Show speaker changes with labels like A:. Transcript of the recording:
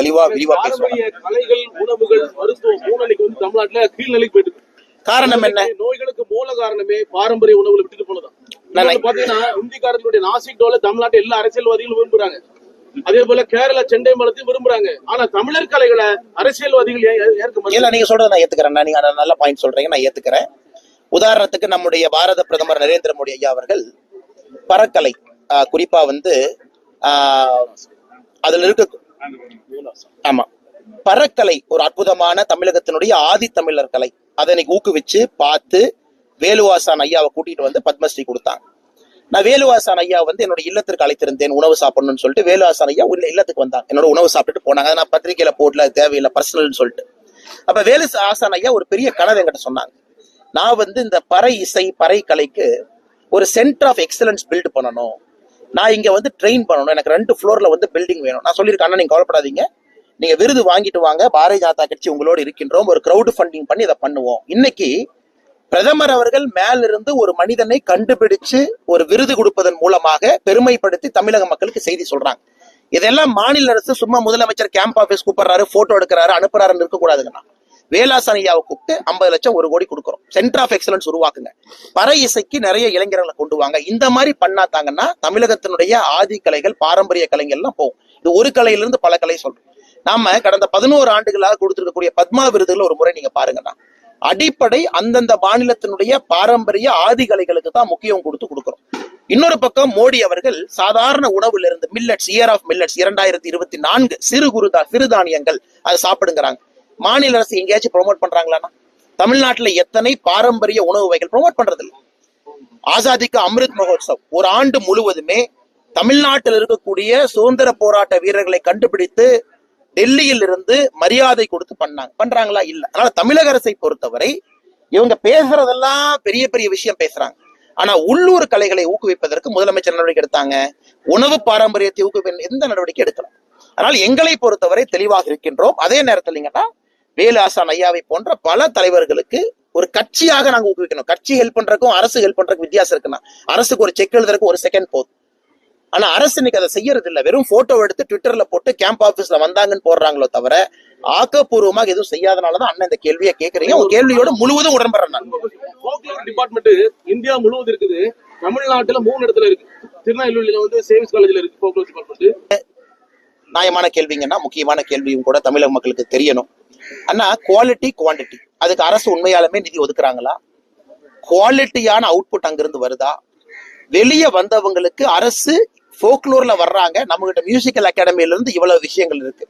A: தெளிவா விரிவா பேசுவாங்க.
B: கலைகள் உணவுகள் மருத்துவம் மூணு வந்து தமிழ்நாட்டுல கீழ்நிலைக்கு போயிட்டு.
A: காரணம் என்ன?
B: நோய்களுக்கு மூல காரணமே பாரம்பரிய உணவுகளை விட்டுட்டு போனதான் பாத்தீங்கன்னா இந்திக்காரர்களுடைய நாசிக் டோல தமிழ்நாட்டு எல்லா அரசியல்வாதிகளும் விரும்புறாங்க. அதே போல கேரள செண்டை மலத்தையும் விரும்புறாங்க. ஆனா தமிழர் கலைகளை அரசியல்வாதிகள்
A: இல்ல நீங்க சொல்றதை நான் ஏத்துக்கிறேன். நீங்க நல்ல பாயிண்ட் சொல்றீங்க நான் ஏத்துக்கிறேன். உதாரணத்துக்கு நம்முடைய பாரத பிரதமர் நரேந்திர மோடி ஐயா அவர்கள் பறக்கலை குறிப்பா வந்து அதுல இருக்க ஆமா. பறக்கலை ஒரு அற்புதமான தமிழகத்தினுடைய ஆதி தமிழர் கலை. அதை இன்னைக்கு ஊக்குவிச்சு பார்த்து வேலுவாசான் ஐயாவை கூட்டிட்டு வந்து பத்மஸ்ரீ கொடுத்தாங்க. நான் வேலுவாசான் ஐயா வந்து என்னோட இல்லத்திற்கு அழைத்திருந்தேன் உணவு சாப்பிடணும்னு சொல்லிட்டு வேலுவாசான் ஐயா உள்ள இல்லத்துக்கு வந்தாங்க. என்னோட உணவு சாப்பிட்டுட்டு போனாங்க. நான் பத்திரிகையில போடல தேவையில்லை பர்சனல்னு சொல்லிட்டு. அப்ப வேலு ஆசான் ஐயா ஒரு பெரிய கனவு என்கிட்ட சொன்னாங்க. நான் வந்து இந்த பறை இசை பறை கலைக்கு ஒரு சென்டர் ஆஃப் எக்ஸலன்ஸ் பில்ட் பண்ணணும். நான் இங்க வந்து ட்ரெயின் பண்ணணும். எனக்கு ரெண்டு ஃப்ளோர்ல வந்து பில்டிங் வேணும். நான் சொல்லியிருக்கேன் அண்ணா நீங்க கவலைப்படாதீங்க. நீங்க விருது வாங்கிட்டு வாங்க. பாரதிய ஜனதா கட்சி உங்களோடு இருக்கின்றோம். ஒரு கிரவுட் ஃபண்டிங் பண்ணி இதை பண்ணுவோம். இன்னைக்கு பிரதமர் அவர்கள் மேலிருந்து ஒரு மனிதனை கண்டுபிடிச்சு ஒரு விருது கொடுப்பதன் மூலமாக பெருமைப்படுத்தி தமிழக மக்களுக்கு செய்தி சொல்றாங்க. இதெல்லாம் மாநில அரசு சும்மா முதலமைச்சர் கேம்ப் ஆஃபீஸ் கூப்பிடுறாரு போட்டோ எடுக்கிறாரு அனுப்புறாருன்னு இருக்கக்கூடாதுங்கண்ணா. வேலாசனையாவை கூப்பிட்டு ஐம்பது லட்சம் ஒரு கோடி கொடுக்குறோம். சென்டர் ஆஃப் எக்ஸலன்ஸ் உருவாக்குங்க. பற இசைக்கு நிறைய இளைஞர்களை கொண்டு வாங்க. இந்த மாதிரி பண்ணாத்தாங்கன்னா தமிழகத்தினுடைய ஆதி கலைகள் பாரம்பரிய கலைகள்லாம் போகும். இது ஒரு கலையிலிருந்து பல கலை சொல்றோம். நாம கடந்த பதினோரு ஆண்டுகளாக கொடுத்திருக்கக்கூடிய பத்மா விருதுகள் ஒரு முறை நீங்க பாருங்கண்ணா. அடிப்படை அந்தந்த மாநிலத்தினுடைய பாரம்பரிய ஆதி கலைகளுக்கு தான் முக்கியம் கொடுத்து கொடுக்குறோம். இன்னொரு பக்கம் மோடி அவர்கள் சாதாரண உணவுல இருந்து மில்லட்ஸ் இயர் ஆஃப் மில்லட்ஸ் இரண்டாயிரத்தி இருபத்தி நான்கு சிறு குருதா சிறுதானியங்கள் அதை சாப்பிடுங்கிறாங்க. மாநில அரசு எங்கேயாச்சும் ப்ரோமோட் பண்றாங்களான்னா தமிழ்நாட்டுல எத்தனை பாரம்பரிய உணவு வகைகள் ப்ரோமோட் பண்றது ஆசாதிக்கு அமிர்த் மகோத்சவ் ஒரு ஆண்டு முழுவதுமே தமிழ்நாட்டில் இருக்கக்கூடிய சுதந்திர போராட்ட வீரர்களை கண்டுபிடித்து டெல்லியில் இருந்து மரியாதை கொடுத்து பண்ணாங்க பண்றாங்களா? இல்ல. அதனால தமிழக அரசை பொறுத்தவரை இவங்க பேசுறதெல்லாம் பெரிய பெரிய விஷயம் பேசுறாங்க. ஆனா உள்ளூர் கலைகளை ஊக்குவிப்பதற்கு முதலமைச்சர் நடவடிக்கை எடுத்தாங்க. உணவு பாரம்பரியத்தை ஊக்குவிப்ப எந்த நடவடிக்கை எடுக்கலாம் ஆனால் எங்களை பொறுத்தவரை தெளிவாக இருக்கின்றோம். அதே நேரத்தில் வேலு ஆசான் ஐயாவை போன்ற பல தலைவர்களுக்கு ஒரு கட்சியாக நாங்க ஊக்குவிக்கணும். கட்சி ஹெல்ப் பண்றதுக்கும் அரசு ஹெல்ப் பண்றதுக்கும் வித்தியாசம் இருக்குன்னா அரசுக்கு ஒரு செக் எழுதுறதுக்கு ஒரு செகண்ட் போதும். ஆனா அரசு இன்னைக்கு அதை செய்யறது இல்ல வெறும் போட்டோ எடுத்து ட்விட்டர்ல போட்டு கேம்ப் ஆபீஸ்ல வந்தாங்கன்னு போடுறாங்களோ தவிர ஆக்கப்பூர்வமாக எதுவும் செய்யாதனாலதான் அண்ணன் இந்த கேள்வியை கேக்குறீங்க உங்க கேள்வியோட முழுவதும் உடன்படுறேன் நான்
B: டிபார்ட்மெண்ட் இந்தியா முழுவதும் இருக்குது. தமிழ்நாட்டுல மூணு இடத்துல இருக்கு. திருநெல்வேலியில வந்து சேவிங்ஸ் காலேஜ்ல இருக்கு ஃபோக்லோர் டிபார்ட்மெண்ட்
A: நியாயமான கேள்விங்கன்னா முக்கியமான கேள்வியும் கூட தமிழக மக்களுக்கு தெரியணும். அண்ணா குவாலிட்டி குவாண்டிட்டி அதுக்கு அரசு உண்மையாலுமே நிதி ஒதுக்குறாங்களா? குவாலிட்டியான அவுட்புட் அங்கிருந்து வருதா? வெளியே வந்தவங்களுக்கு அரசு ஃபோக்லோர்ல வர்றாங்க. நம்மகிட்ட மியூசிக்கல் அகாடமில இருந்து இவ்வளவு விஷயங்கள் இருக்கு.